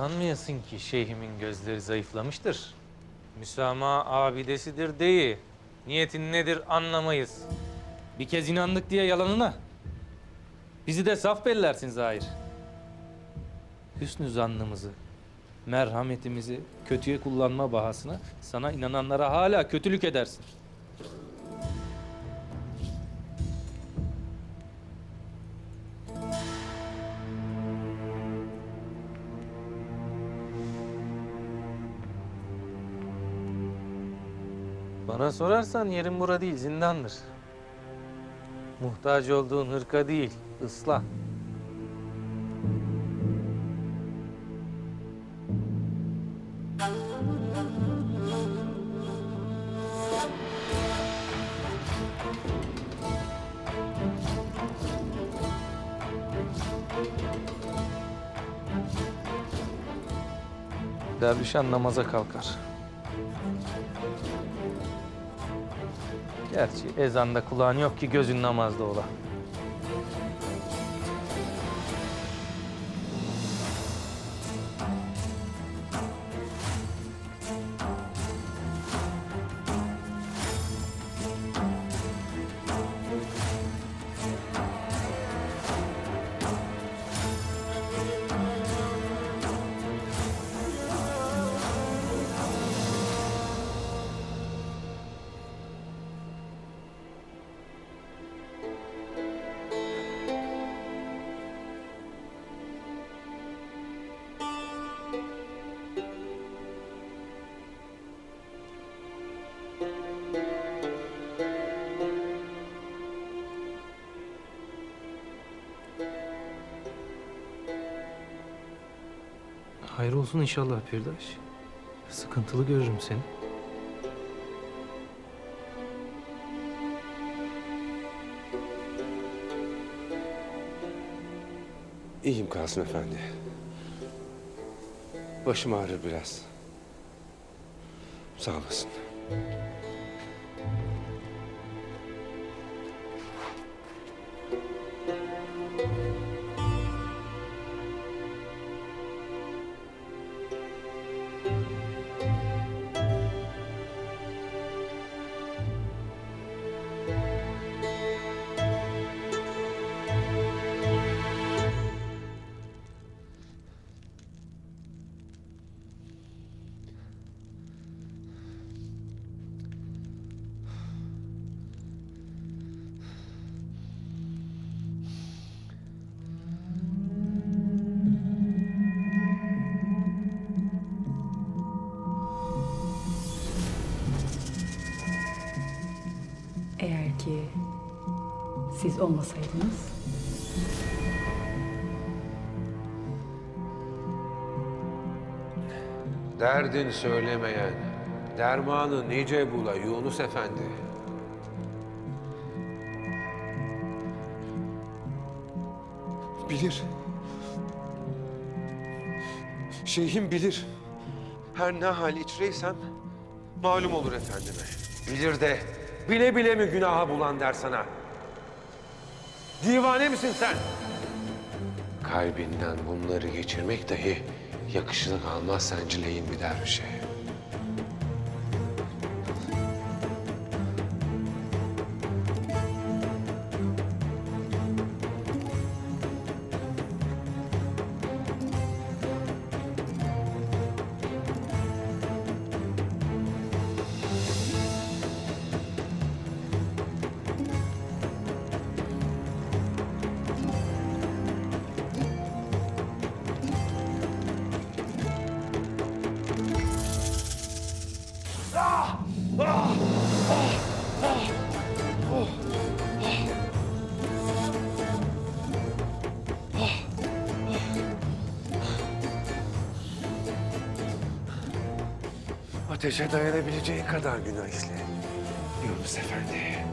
Sanmayasın ki şeyhimin gözleri zayıflamıştır. Müsamaha abidesidir değil. Niyetin nedir anlamayız. Bir kez inandık diye yalanına. Bizi de saf bellersin Zahir. Hüsnü zannımızı, merhametimizi kötüye kullanma bahasına sana inananlara hala kötülük edersin. Bana sorarsan yerin bura değil, zindandır. Muhtaç olduğun hırka değil, ıslah. Dervişan namaza kalkar. Gerçi ezanda kulağın yok ki gözün namazda ola. Hayır olsun inşallah Pirdaş. Sıkıntılı görürüm seni. İyiyim Kasım Efendi. Başım ağrır biraz. Sağ olasın. Siz olmasaydınız Derdin söylemeyen, dermanı nice bula Yunus Efendi. Bilir. Şeyhim bilir. Her ne hal içreysem malum olur efendime. Bilir de bile bile mi günaha bulan der sana. Divane misin sen? Kalbinden bunları geçirmek dahi yakışını kalmaz sencileyin bir dervişe. Ateşe dayanabileceğin kadar günah işle. Yunus Efendi.